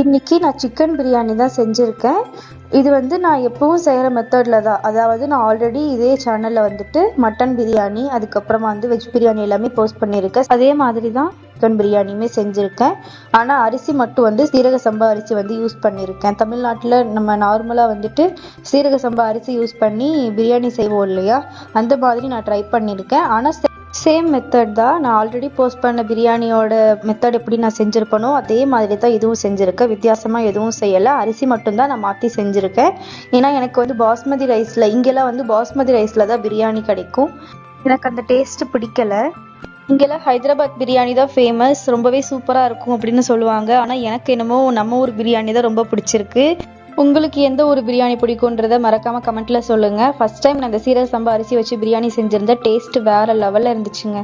இன்னைக்கு நான் சிக்கன் பிரியாணி தான் செஞ்சுருக்கேன். இது வந்து நான் எப்பவும் செய்கிற மெத்தடில் தான். அதாவது நான் ஆல்ரெடி இதே சேனலில் வந்துட்டு மட்டன் பிரியாணி அதுக்கப்புறமா வந்து வெஜ் பிரியாணி எல்லாமே போஸ்ட் பண்ணியிருக்கேன். அதே மாதிரி தான் சிக்கன் பிரியாணியுமே செஞ்சுருக்கேன். ஆனால் அரிசி மட்டும் வந்து சீரக சம்பா அரிசி வந்து யூஸ் பண்ணியிருக்கேன். தமிழ்நாட்டில் நம்ம நார்மலாக வந்துட்டு சீரக சம்பா அரிசி யூஸ் பண்ணி பிரியாணி செய்வோம் இல்லையா? அந்த மாதிரி நான் ட்ரை பண்ணியிருக்கேன். ஆனால் சேம் மெத்தட் தான். நான் ஆல்ரெடி போஸ்ட் பண்ண பிரியாணியோட மெத்தட் எப்படி நான் செஞ்சுருப்பேனோ அதே மாதிரி தான் இதுவும் செஞ்சுருக்கேன். வித்தியாசமாக எதுவும் செய்யலை. அரிசி மட்டும்தான் நான் மாற்றி செஞ்சுருக்கேன். ஏன்னா எனக்கு வந்து பாஸ்மதி ரைஸில் இங்கெல்லாம் வந்து பாஸ்மதி ரைஸில் தான் பிரியாணி கிடைக்கும். எனக்கு அந்த டேஸ்ட்டு பிடிக்கல. இங்கெல்லாம் ஹைதராபாத் பிரியாணி தான் ஃபேமஸ் ரொம்பவே சூப்பராக இருக்கும் அப்படின்னு சொல்லுவாங்க. ஆனால் எனக்கு என்னமோ நம்ம ஊர் பிரியாணி தான் ரொம்ப பிடிச்சிருக்கு. உங்களுக்கு எந்த ஒரு பிரியாணி பிடிக்குன்றத மறக்காம கமெண்ட்ல சொல்லுங்க. ஃபர்ஸ்ட் டைம் நான் இந்த சீரக சம்பா அரிசி வச்சு பிரியாணி செஞ்சிருந்த டேஸ்ட் வேற லெவல்ல இருந்துச்சுங்க.